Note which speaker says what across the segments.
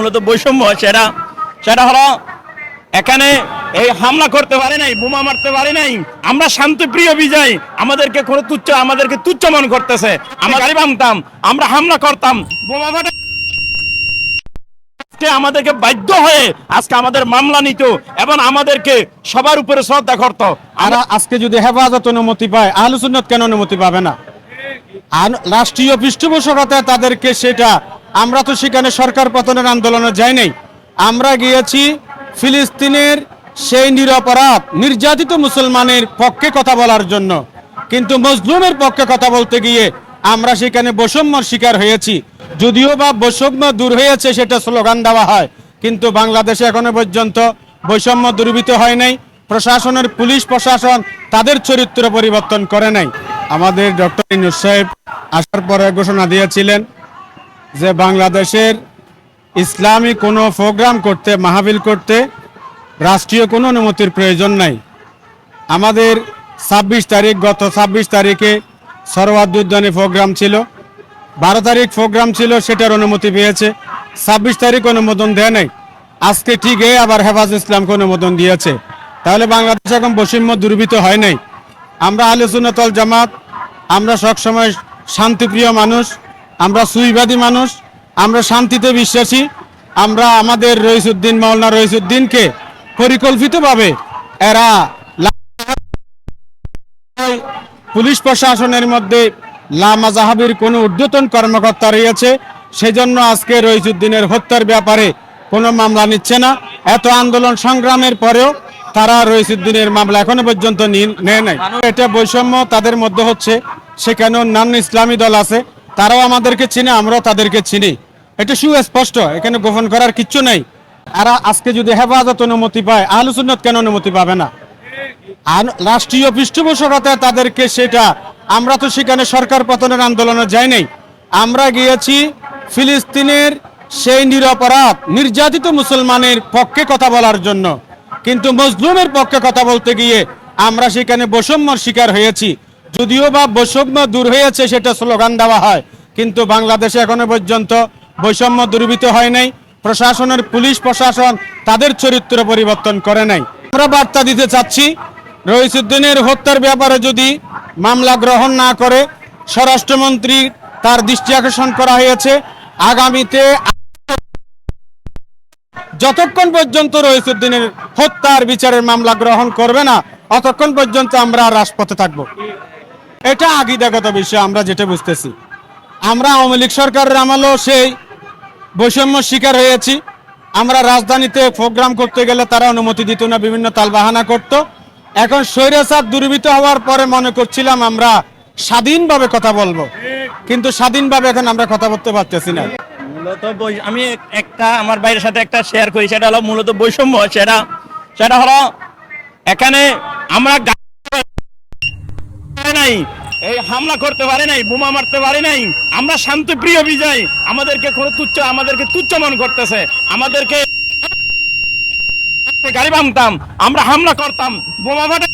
Speaker 1: মূলত বৈষম্য সেটা সেটা হলো, এখানে এই হামলা করতে পারে নাই, বোমা মারতে পারে নাই, আমরা শান্তিপ্রিয় বিজয়, আমাদেরকে কোনো তুচ্ছ, আমাদেরকে তুচ্ছ মনে করতেছে। আমরা গাড়ি ভাঙতাম, আমরা হামলা করতাম, বোমা ফাটা আমাদেরকে বাধ্য হয়ে, আজকে আমাদের মামলা নিত এবং আমাদেরকে সবার উপরে শ্রদ্ধা করতো।
Speaker 2: আর আজকে যদি হেফাজত অনুমতি পায় আহলে সুন্নাত কেন অনুমতি পাবে না? রাষ্ট্রীয় পৃষ্ঠপোষকতায় তাদেরকে সেটা আমরা তো সেখানে সরকার পতনের আন্দোলনে যাই নাই। আমরা গিয়েছি ফিলিস্তিনের সেই নিরপরাধ, নির্যাতিত মুসলমানের পক্ষে কথা বলার জন্য। কিন্তু মজলুমের পক্ষে কথা বলতে গিয়ে আমরা সেখানে বৈষম্যর শিকার হয়েছি। যদিও বা বৈষম্য দূর হয়েছে সেটা স্লোগান দেওয়া হয়, কিন্তু বাংলাদেশে এখনও পর্যন্ত বৈষম্য দূরীভূত হয় নাই। প্রশাসনের পুলিশ প্রশাসন তাদের চরিত্র পরিবর্তন করে নাই। আমাদের ডক্টর ইনুস সাহেব আসার পরে ঘোষণা দিয়েছিলেন যে বাংলাদেশের ইসলামী কোনো প্রোগ্রাম করতে মাহাবিল করতে রাষ্ট্রীয় কোনো অনুমতির প্রয়োজন নাই। আমাদের ছাব্বিশ তারিখ, গত ছাব্বিশ তারিখে সরওয়াদ্দুদ্দানি প্রোগ্রাম ছিল। বারো তারিখ প্রোগ্রাম ছিল, সেটার অনুমতি পেয়েছে। ছাব্বিশ তারিখ অনুমোদন দেয় নাই। আজকে ঠিক আবার হেফাজ ইসলামকে অনুমোদন দিয়েছে। তাহলে বাংলাদেশ এখন বৈষম্য দুর্বৃত হয় নাই। আমরা আলোচনাতল জামাত, আমরা সবসময় শান্তিপ্রিয় মানুষ। আমরা সুইবাদী মানুষ, আমরা শান্তিতে বিশ্বাসী, আমরা আমাদের রইসুদ্দিন, মাওলানা রইসুদ্দিনকে পরিকল্পিতভাবে এরা পুলিশ প্রশাসনের মধ্যে লামা জাহাবির কোনো ঊর্ধ্বতন কর্মকর্তা রয়েছে, সেজন্য আজকে রইজুদ্দিনের হত্যার ব্যাপারে কোনো মামলা নিচ্ছে না। এত আন্দোলন সংগ্রামের পরেও তারা রইসুদ্দিনের মামলা এখনও পর্যন্ত নেয় নাই। এটা বৈষম্য তাদের মধ্যে হচ্ছে সেখানে অন্যান্য ইসলামী দল আছে। তারাও আমাদেরকে চিনে, আমরাও তাদেরকে চিনি। এটা সুস্পষ্ট, এখানে গোপন করার কিচ্ছু নেই। আর আজকে যদি হেফাজত অনুমতি পায় আহলুসুন্নত কেন অনুমতি পাবে না? রাষ্ট্রীয় পৃষ্ঠপোষকতায় তাদেরকে সেটা, আমরা তো সেখানে সরকার পতনের আন্দোলনে যাই নাই আমরা গিয়েছি ফিলিস্তিনের সেই নিরপরাধ, নির্যাতিত মুসলমানের পক্ষে কথা বলার জন্য। কিন্তু মজলুমের পক্ষে কথা বলতে গিয়ে আমরা সেখানে বৈষম্যর শিকার হয়েছি। যদিও বা বৈষম্য দূর হয়েছে, সেটা স্লোগান দেওয়া হয়। কিন্তু বাংলাদেশে এখনও পর্যন্ত বৈষম্য দূরীভূত হয় নাই। প্রশাসনের, পুলিশ প্রশাসন তাদের চরিত্র পরিবর্তন করে নাই। আমরা বার্তা দিতে চাচ্ছি রইসুদ্দিনের হত্যার ব্যাপারে যদি মামলা গ্রহণ না করে, স্বরাষ্ট্রমন্ত্রী তার দৃষ্টি আকর্ষণ করা হয়েছে। আগামীতে যতক্ষণ পর্যন্ত রইসুদ্দিনের হত্যার বিচারের মামলা গ্রহণ করবে না, অতক্ষণ পর্যন্ত আমরা রাজপথে থাকব। এটা আকিদাগত বিষয়, আমরা যেটা বুঝতেছি। আমরা আওয়ামী লীগ সরকারের আমলেও সেই বৈষম্য শিকার হয়েছি। আমরা রাজধানীতে প্রোগ্রাম করতে গেলে তারা অনুমতি দিত না, বিভিন্ন তালবাহানা করত। এখন স্বৈরাচার দুর্বৃত্ত হওয়ার পরে মনে করছিলাম আমরা স্বাধীনভাবে কথা বলব। কিন্তু স্বাধীনভাবে এখন আমরা কথা বলতে পারতেছি না।
Speaker 1: মূলত আমি একটা আমার বাইরের সাথে একটা শেয়ার করি, সেটা হলো মূলত বৈষম্য। সেটা সেটা হলো এখানে আমরা নাই। এই হামলা করতে পারে নাই, বোমা মারতে পারে নাই। আমরা শান্তিপ্রিয় বিজয়, আমাদেরকে কোনো তুচ্ছ, আমাদেরকে তুচ্ছ মনে করতেছে। আমাদেরকে গাড়ি ভাঙতাম, আমরা হামলা করতাম, বোমা ফাটা।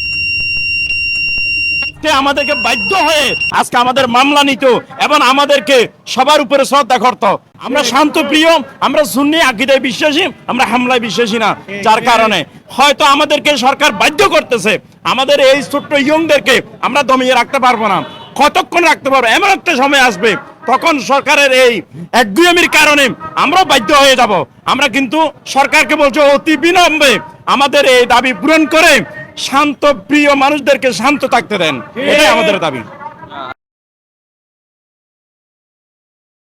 Speaker 1: আমাদেরকে বাধ্য হয়ে আজকে আমাদের মামলা নিত এবং আমাদেরকে সবার উপরে শ্রদ্ধা করত। আমরা শান্ত, প্রিয়, আমরা সুন্নি, আকিদায় বিশ্বাসী, আমরা হামলায় বিশ্বাসী না, যার কারণে। হয়তো আমাদেরকে সরকার বাধ্য করতেছে। আমাদের এই ছোট্ট ইয়ংদেরকে আমরা দমিয়ে রাখতে পারব না। কতক্ষণ রাখতে পারব? এমন একটা সময় আসবে, তখন সরকারের এই একগুয়ামির কারণে আমরাও বাধ্য হয়ে যাব। আমরা কিন্তু সরকারকে বলছো অতি বিলম্বে আমাদের এই দাবি পূরণ করে শান্ত, প্রিয় মানুষদেরকে শান্ত থাকতে দেন। এটাই আমাদের দাবি।